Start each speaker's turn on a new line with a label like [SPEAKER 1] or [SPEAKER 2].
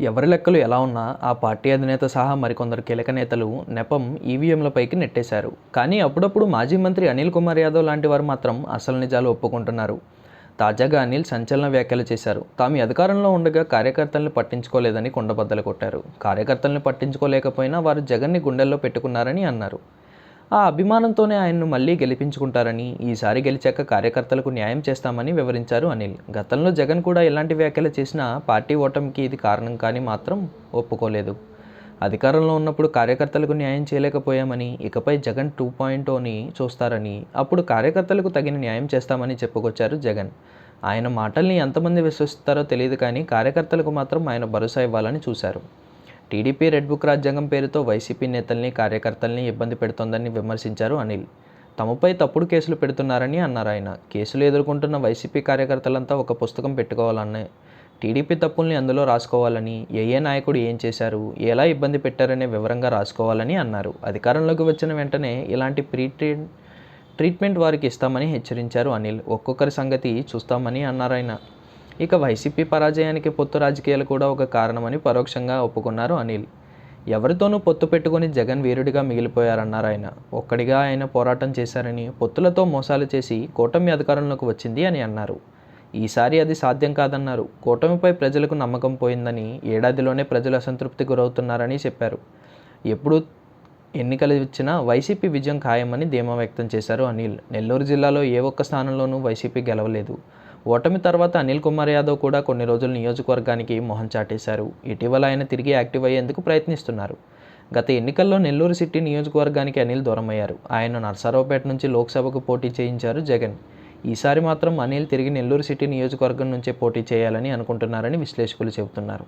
[SPEAKER 1] ఎవరి లెక్కలు ఎలా ఉన్నా ఆ పార్టీ అధినేత సహా మరికొందరు కీలక నేతలు నెపం ఈవీఎంలపైకి నెట్టేశారు. కానీ అప్పుడప్పుడు మాజీ మంత్రి అనిల్ కుమార్ యాదవ్ లాంటి వారు మాత్రం అసలు నిజాలు ఒప్పుకుంటున్నారు. తాజాగా అనిల్ సంచలన వ్యాఖ్యలు చేశారు. తాము అధికారంలో ఉండగా కార్యకర్తల్ని పట్టించుకోలేదని కొండబద్దలు కొట్టారు. కార్యకర్తల్ని పట్టించుకోలేకపోయినా వారు జగన్ని గుండెల్లో పెట్టుకున్నారని అన్నారు. ఆ అభిమానంతోనే ఆయన్ను మళ్ళీ గెలిపించుకుంటారని ఈసారి గెలిచాక కార్యకర్తలకు న్యాయం చేస్తామని వివరించారు అనిల్. గతంలో జగన్ కూడా ఇలాంటి వ్యాఖ్యలు చేసినా పార్టీ ఓటమికి ఇది కారణం కానీ మాత్రం ఒప్పుకోలేదు. అధికారంలో ఉన్నప్పుడు కార్యకర్తలకు న్యాయం చేయలేకపోయామని ఇకపై జగన్ టూ పాయింట్ ఓని చూస్తారని అప్పుడు కార్యకర్తలకు తగిన న్యాయం చేస్తామని చెప్పుకొచ్చారు జగన్. ఆయన మాటల్ని ఎంతమంది విశ్వసిస్తారో తెలియదు కానీ కార్యకర్తలకు మాత్రం ఆయన భరోసా ఇవ్వాలని చూశారు. టీడీపీ రెడ్ బుక్ రాజ్యాంగం పేరుతో వైసీపీ నేతల్ని కార్యకర్తల్ని ఇబ్బంది పెడుతోందని విమర్శించారు అనిల్. తమపై తప్పుడు కేసులు పెడుతున్నారని అన్నారు ఆయన. కేసులు ఎదుర్కొంటున్న వైసీపీ కార్యకర్తలంతా ఒక పుస్తకం పెట్టుకోవాలనే టీడీపీ తప్పుల్ని అందులో రాసుకోవాలని ఏ ఏ నాయకుడు ఏం చేశారు ఎలా ఇబ్బంది పెట్టారనే వివరంగా రాసుకోవాలని అన్నారు. అధికారంలోకి వచ్చిన వెంటనే ఇలాంటి ప్రీ ట్రీట్మెంట్ వారికి ఇస్తామని హెచ్చరించారు అనిల్. ఒక్కొక్కరి సంగతి చూస్తామని అన్నారు ఆయన. ఇక వైసీపీ పరాజయానికి పొత్తు రాజకీయాలు కూడా ఒక కారణమని పరోక్షంగా ఒప్పుకున్నారు అనిల్. ఎవరితోనూ పొత్తు పెట్టుకుని జగన్ వీరుడిగా మిగిలిపోయారన్నారు ఆయన. ఒక్కడిగా ఆయన పోరాటం చేశారని పొత్తులతో మోసాలు చేసి కూటమి అధికారంలోకి వచ్చింది అని అన్నారు. ఈసారి అది సాధ్యం కాదన్నారు. కూటమిపై ప్రజలకు నమ్మకం పోయిందని ఏడాదిలోనే ప్రజలు అసంతృప్తి గురవుతున్నారని చెప్పారు. ఎప్పుడు ఎన్నికలు ఇచ్చినా వైసీపీ విజయం ఖాయమని ధీమా వ్యక్తం చేశారు అనిల్. నెల్లూరు జిల్లాలో ఏ ఒక్క స్థానంలోనూ వైసీపీ గెలవలేదు. ఓటమి తర్వాత అనిల్ కుమార్ యాదవ్ కూడా కొన్ని రోజులు నియోజకవర్గానికి మొహం చాటేశారు. ఇటీవల ఆయన తిరిగి యాక్టివ్ అయ్యేందుకు ప్రయత్నిస్తున్నారు. గత ఎన్నికల్లో నెల్లూరు సిటీ నియోజకవర్గానికి అనిల్ దూరమయ్యారు. ఆయన నర్సారావుపేట నుంచి లోక్సభకు పోటీ చేయించారు జగన్. ఈసారి మాత్రం అనిల్ తిరిగి నెల్లూరు సిటీ నియోజకవర్గం నుంచే పోటీ చేయాలని అనుకుంటున్నారని విశ్లేషకులు చెబుతున్నారు.